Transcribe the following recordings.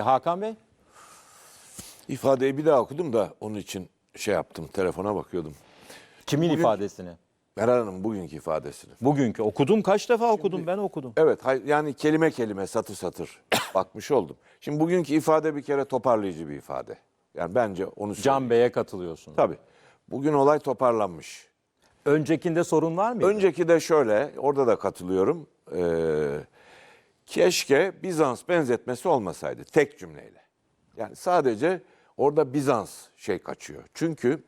gitti. Hakan Bey? İfadeyi bir daha okudum da onun için şey yaptım. Telefona bakıyordum. Kimin Bugün- ifadesini? Meral Hanım bugünkü ifadesini. Bugünkü. Okudum kaç defa okudum ben okudum. Evet hay- yani kelime kelime satır satır bakmış oldum. Şimdi bugünkü ifade bir kere toparlayıcı bir ifade. Yani bence onu söyleyeyim. Can Bey'e katılıyorsun. Tabii. Bugün olay toparlanmış. Öncekinde sorun var mıydı? Önceki de şöyle, orada da katılıyorum. Ee, keşke Bizans benzetmesi olmasaydı tek cümleyle. Yani sadece orada Bizans şey kaçıyor. Çünkü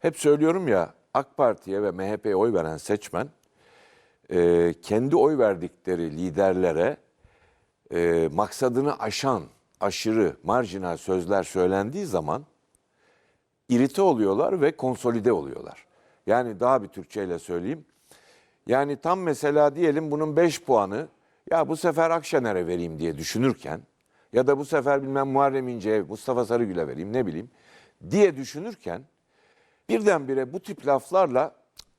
hep söylüyorum ya AK Parti'ye ve MHP'ye oy veren seçmen e, kendi oy verdikleri liderlere e, maksadını aşan, aşırı, marjinal sözler söylendiği zaman irite oluyorlar ve konsolide oluyorlar. Yani daha bir Türkçeyle söyleyeyim. Yani tam mesela diyelim bunun 5 puanı ya bu sefer Akşener'e vereyim diye düşünürken ya da bu sefer bilmem Muharrem İnce'ye, Mustafa Sarıgül'e vereyim ne bileyim diye düşünürken birdenbire bu tip laflarla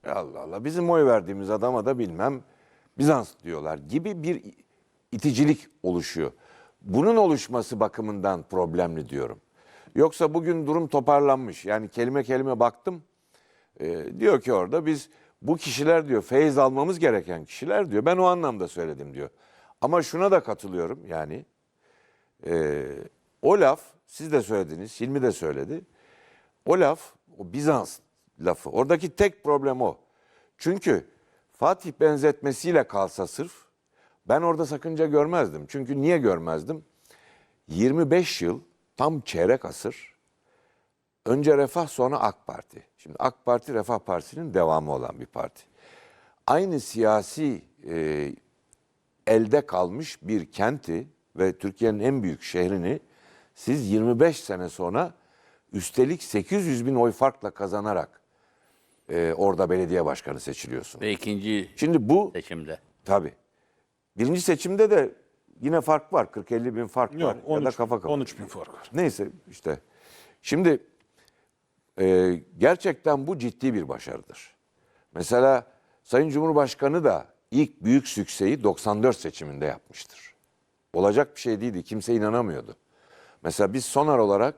Allah Allah bizim oy verdiğimiz adama da bilmem Bizans diyorlar gibi bir iticilik oluşuyor. Bunun oluşması bakımından problemli diyorum. Yoksa bugün durum toparlanmış. Yani kelime kelime baktım. Ee, diyor ki orada biz bu kişiler diyor feyiz almamız gereken kişiler diyor. Ben o anlamda söyledim diyor. Ama şuna da katılıyorum yani. e, o laf siz de söylediniz, Hilmi de söyledi. O laf, o Bizans lafı. Oradaki tek problem o. Çünkü Fatih benzetmesiyle kalsa sırf ben orada sakınca görmezdim. Çünkü niye görmezdim? 25 yıl, tam çeyrek asır önce Refah sonra AK Parti. Şimdi AK Parti Refah Partisi'nin devamı olan bir parti. Aynı siyasi e, elde kalmış bir kenti ve Türkiye'nin en büyük şehrini siz 25 sene sonra üstelik 800 bin oy farkla kazanarak e, orada belediye başkanı seçiliyorsun. Ve ikinci Şimdi bu seçimde. tabii. Birinci seçimde de yine fark var. 40-50 bin fark Yok, var. ya da 13, kafa kafa. 13 bin fark var. Neyse işte. Şimdi e, gerçekten bu ciddi bir başarıdır. Mesela Sayın Cumhurbaşkanı da ilk büyük sükseyi 94 seçiminde yapmıştır. Olacak bir şey değildi. Kimse inanamıyordu. Mesela biz Sonar olarak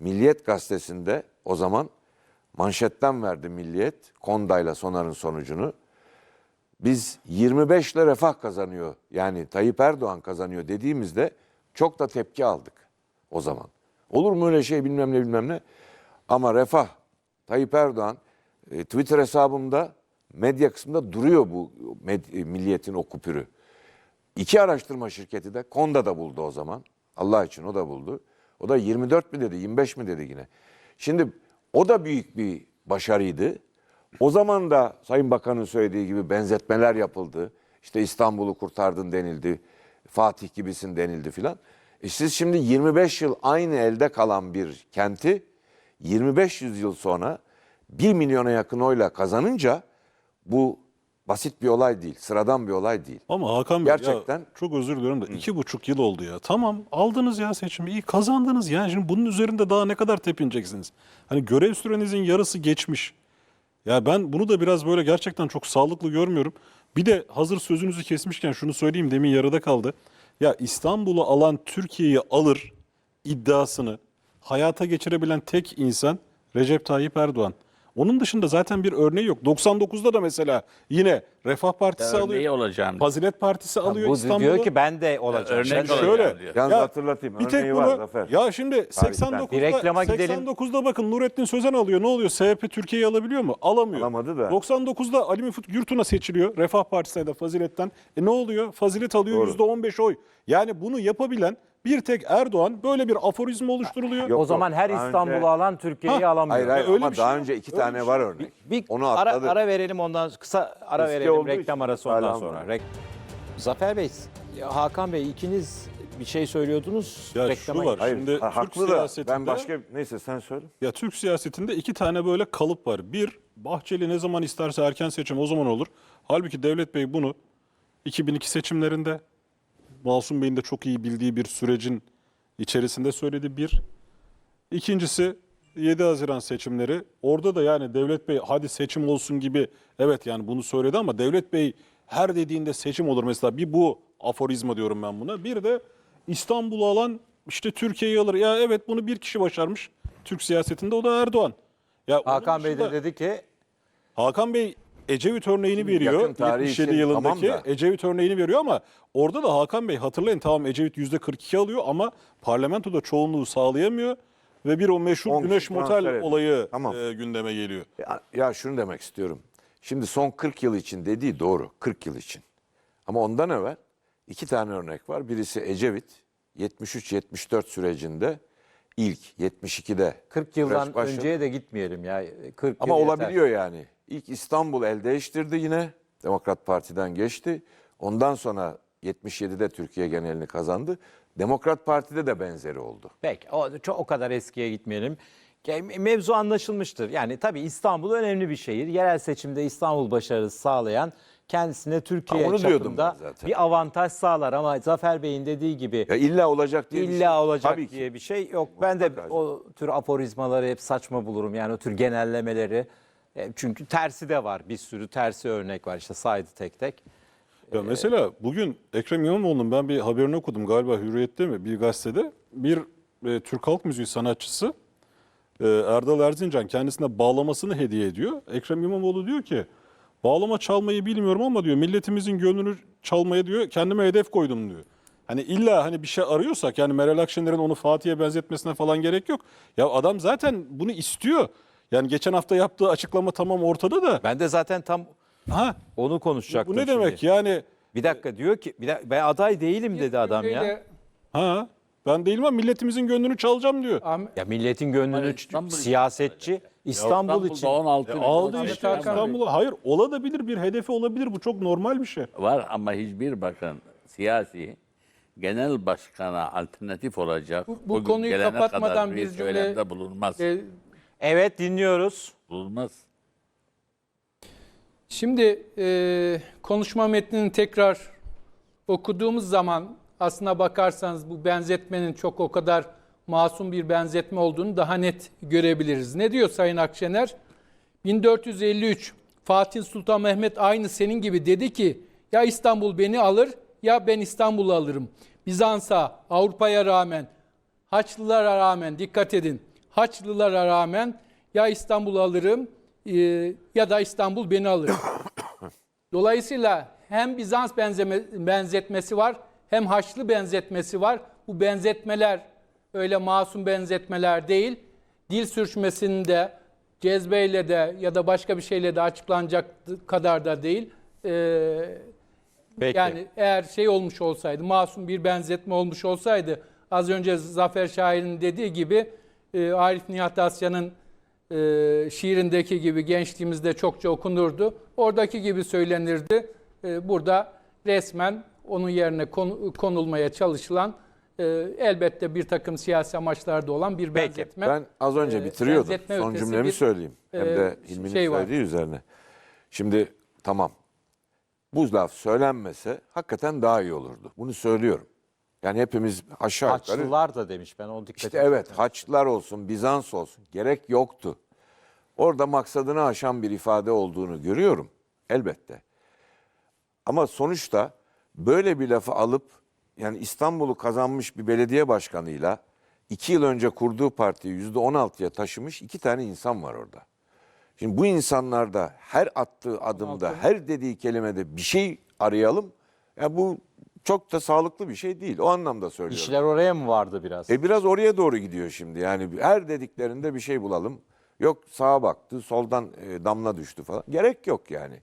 Milliyet Gazetesi'nde o zaman manşetten verdi Milliyet. Konda'yla Sonar'ın sonucunu. Biz 25 ile refah kazanıyor. Yani Tayyip Erdoğan kazanıyor dediğimizde çok da tepki aldık o zaman. Olur mu öyle şey bilmem ne bilmem ne. Ama refah Tayyip Erdoğan e, Twitter hesabımda medya kısmında duruyor bu med- e, milliyetin o kupürü. İki araştırma şirketi de Konda da buldu o zaman. Allah için o da buldu. O da 24 mi dedi 25 mi dedi yine. Şimdi o da büyük bir başarıydı. O zaman da Sayın Bakan'ın söylediği gibi benzetmeler yapıldı. İşte İstanbul'u kurtardın denildi. Fatih gibisin denildi filan. E siz şimdi 25 yıl aynı elde kalan bir kenti 25 yıl sonra 1 milyona yakın oyla kazanınca bu basit bir olay değil, sıradan bir olay değil. Ama Hakan Bey Gerçekten- ya, çok özür diliyorum da iki buçuk yıl oldu ya. Tamam aldınız ya seçimi iyi kazandınız ya. Şimdi bunun üzerinde daha ne kadar tepineceksiniz? Hani görev sürenizin yarısı geçmiş. Ya ben bunu da biraz böyle gerçekten çok sağlıklı görmüyorum. Bir de hazır sözünüzü kesmişken şunu söyleyeyim demin yarıda kaldı. Ya İstanbul'u alan Türkiye'yi alır iddiasını hayata geçirebilen tek insan Recep Tayyip Erdoğan. Onun dışında zaten bir örneği yok. 99'da da mesela yine Refah Partisi Örneği alıyor. olacağım. Fazilet Partisi alıyor Bu İstanbul'u. diyor ki ben de olacağım. Örnek Ben de- olarak Şöyle. diyor. Yalnız hatırlatayım, Bir tek örneği bunu, var Zafer. ya şimdi 89'da, Bir reklama gidelim. 89'da bakın Nurettin Sözen alıyor. Ne oluyor? SHP Türkiye'yi alabiliyor mu? Alamıyor. Alamadı da. 99'da Ali Müfit Gürtun'a seçiliyor. Refah Partisi'ne de Fazilet'ten. E ne oluyor? Fazilet alıyor Doğru. %15 oy. Yani bunu yapabilen bir tek Erdoğan böyle bir aforizm oluşturuluyor. Yok. O zaman her Daha İstanbul'u önce- alan Türkiye'yi Ha, alamıyor. Hayır hayır öyle ama bir şey daha yok. önce iki tane şey var yok. örnek. Bir Onu ara, atladı. ara verelim ondan kısa ara Eski verelim olduğu reklam için arası ondan hala sonra. Rek- Zafer Bey, ya Hakan Bey ikiniz bir şey söylüyordunuz. Ya şu reklama var. Hayır, Şimdi ha- Türk haklı da siyasetinde- ben başka neyse sen söyle. Ya Türk siyasetinde iki tane böyle kalıp var. Bir, Bahçeli ne zaman isterse erken seçim o zaman olur. Halbuki Devlet Bey bunu 2002 seçimlerinde Masum Bey'in de çok iyi bildiği bir sürecin içerisinde söyledi bir. İkincisi 7 Haziran seçimleri. Orada da yani Devlet Bey hadi seçim olsun gibi evet yani bunu söyledi ama Devlet Bey her dediğinde seçim olur mesela. Bir bu aforizma diyorum ben buna. Bir de İstanbul'u alan işte Türkiye'yi alır. Ya evet bunu bir kişi başarmış Türk siyasetinde o da Erdoğan. Ya Hakan Bey de dedi ki Hakan Bey Ecevit örneğini veriyor. yakın tarih 77 için yılındaki tamam da. Ecevit örneğini veriyor ama orada da Hakan Bey hatırlayın tamam Ecevit %42 alıyor ama parlamentoda çoğunluğu sağlayamıyor ve bir o meşhur On Güneş Motel olayı Tamam. e, gündeme geliyor. Ya, ya şunu demek istiyorum. Şimdi son 40 yıl için dediği doğru. 40 yıl için. Ama ondan evvel iki tane örnek var. Birisi Ecevit 73-74 sürecinde ilk 72'de 40 yıldan başladı. önceye de gitmeyelim ya. 40 Ama yıl yeter. olabiliyor yani. İlk İstanbul el değiştirdi yine. Demokrat Parti'den geçti. Ondan sonra 77'de Türkiye genelini kazandı. Demokrat Parti'de de benzeri oldu. Peki o, çok, o kadar eskiye gitmeyelim. Mevzu anlaşılmıştır. Yani tabii İstanbul önemli bir şehir. Yerel seçimde İstanbul başarısı sağlayan kendisine Türkiye Ha, çapında bir avantaj sağlar ama Zafer Bey'in dediği gibi Ya illa olacak diye bir şey- illa olacak Tabii ki. diye bir şey yok. Ben de Mutlaka. o tür aforizmaları hep saçma bulurum. Yani o tür genellemeleri. E, Çünkü tersi de var. Bir sürü tersi örnek var. İşte saydı tek tek. Ya mesela bugün Ekrem İmamoğlu'nun ben bir haberini okudum galiba Hürriyet'te mi bir gazetede. Bir e, Türk halk müziği sanatçısı e, Erdal Erzincan kendisine bağlamasını hediye ediyor. Ekrem İmamoğlu diyor ki bağlama çalmayı bilmiyorum ama diyor milletimizin gönlünü çalmaya diyor kendime hedef koydum diyor. Hani illa hani bir şey arıyorsak yani Meral Akşener'in onu Fatih'e benzetmesine falan gerek yok. Ya adam zaten bunu istiyor. Yani geçen hafta yaptığı açıklama tamam ortada da. Ben de zaten tam Ha onu konuşacaktım bu ne şimdi. demek yani? Bir dakika diyor ki bir dakika, ben aday değilim dedi adam ya. Ha ben değilim ama milletimizin gönlünü çalacağım diyor. Ya milletin gönlünü İstanbul için siyasetçi İstanbul için. İstanbul'da 16 milyon Aldı işte Hakan Bey. İstanbul'a. Hayır olabilir bir hedefi olabilir bu çok normal bir şey. var ama hiçbir bakın siyasi genel başkana alternatif olacak. Bu- bu bugün konuyu gelene kapatmadan bir bir cümle- söylemde bulunmaz. e, Evet dinliyoruz. bulunmaz. Şimdi e, konuşma metnini tekrar okuduğumuz zaman aslına bakarsanız bu benzetmenin çok o kadar masum bir benzetme olduğunu daha net görebiliriz. Ne diyor Sayın Akşener? 1453 Fatih Sultan Mehmet aynı senin gibi dedi ki ya İstanbul beni alır ya ben İstanbul'u alırım. Bizans'a, Avrupa'ya rağmen, Haçlılara rağmen dikkat edin. Haçlılara rağmen ya İstanbul'u alırım e, ya da İstanbul beni alır. Dolayısıyla hem Bizans benzeme, benzetmesi var hem Haçlı benzetmesi var. Bu benzetmeler öyle masum benzetmeler değil. Dil sürçmesinde cezbeyle de ya da başka bir şeyle de açıklanacak kadar da değil. Ee, Peki. yani eğer şey olmuş olsaydı, masum bir benzetme olmuş olsaydı, az önce Zafer Şair'in dediği gibi e, Arif Nihat Asya'nın e, şiirindeki gibi gençliğimizde çokça okunurdu. Oradaki gibi söylenirdi. E, burada resmen onun yerine konu- konulmaya çalışılan e, elbette bir takım siyasi amaçlarda olan bir Peki, benzetme. Ben az önce e, bitiriyordum. benzetme Son cümlemi bir, söyleyeyim. Hem e, de Hilmi'nin şey var. söylediği üzerine. Şimdi tamam. Bu laf söylenmese hakikaten daha iyi olurdu. Bunu söylüyorum. Yani hepimiz aşağı yukarı... Haçlılar da demiş ben o dikkat İşte evet Haçlılar olsun, Bizans olsun gerek yoktu. Orada maksadını aşan bir ifade olduğunu görüyorum elbette. Ama sonuçta böyle bir lafı alıp yani İstanbul'u kazanmış bir belediye başkanıyla iki yıl önce kurduğu partiyi yüzde on altıya taşımış iki tane insan var orada. Şimdi bu insanlarda her attığı adımda, her dediği kelimede bir şey arayalım. Ya bu çok da sağlıklı bir şey değil. O anlamda söylüyorum. İşler oraya mı vardı biraz? E biraz oraya doğru gidiyor şimdi. Yani her dediklerinde bir şey bulalım. Yok sağa baktı, soldan e, damla düştü falan. Gerek yok yani.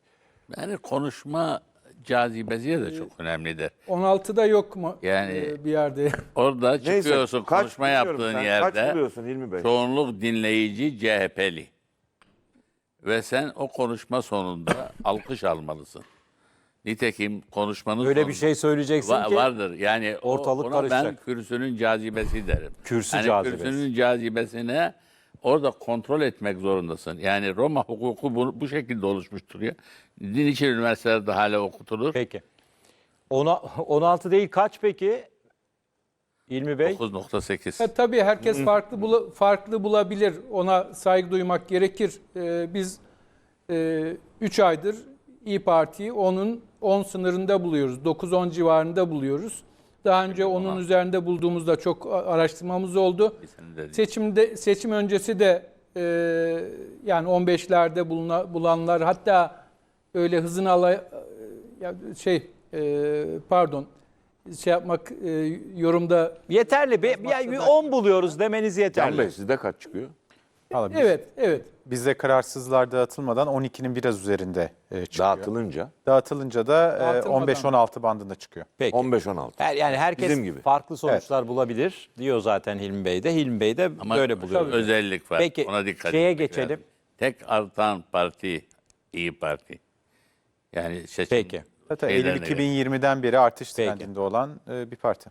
Yani konuşma cazibesi de çok önemlidir. 16'da yok mu Yani- e, bir yerde? Orada çıkıyorsun kaç konuşma biliyorum yaptığın sen, Kaç yerde buluyorsun Hilmi Bey? çoğunluk dinleyici CHP'li. Ve sen o konuşma sonunda alkış almalısın. Nitekim konuşmanın Öyle bir şey söyleyeceksin Va- ki vardır. Yani o- ortalık ona ben karışacak. kürsünün cazibesi derim. Kürsü yani cazibesi. Kürsünün cazibesine orada kontrol etmek zorundasın. Yani Roma hukuku bu, bu şekilde oluşmuştur ya. Din için üniversitelerde hala okutulur. Peki. Ona, 16 değil kaç peki? İlmi Bey? 9.8. E, tabii herkes farklı bula- farklı bulabilir. Ona saygı duymak gerekir. E, biz 3 aydır İyi Parti'yi onun 10 sınırında buluyoruz. 9-10 civarında buluyoruz. Daha önce onun üzerinde bulduğumuzda çok araştırmamız oldu. Seçimde seçim öncesi de e, yani 15'lerde buluna, bulanlar hatta öyle hızını ala ya şey e, pardon şey yapmak e, yorumda Yeterli. Bir, bir, bir 10 buluyoruz demeniz yeterli. Bey sizde kaç çıkıyor? Valla biz- evet evet Bizde kararsızlar dağıtılmadan 12'nin biraz üzerinde e, çıkıyor. Dağıtılınca Dağıtılınca da e, Dağıtılmadan. 15-16 bandında çıkıyor. Peki. 15-16. Her, yani herkes Bizim gibi. farklı sonuçlar bulabilir diyor zaten Hilmi Bey de. Hilmi Bey de Ama böyle buluyor. bir özellik var. Peki, Ona dikkat şeye etmek geçelim. lazım. Tek artan parti İyi Parti. Yani seçim Peki. Zaten Eylül şeylerine göre. 2020'den beri artış Peki. trendinde olan e, bir parti.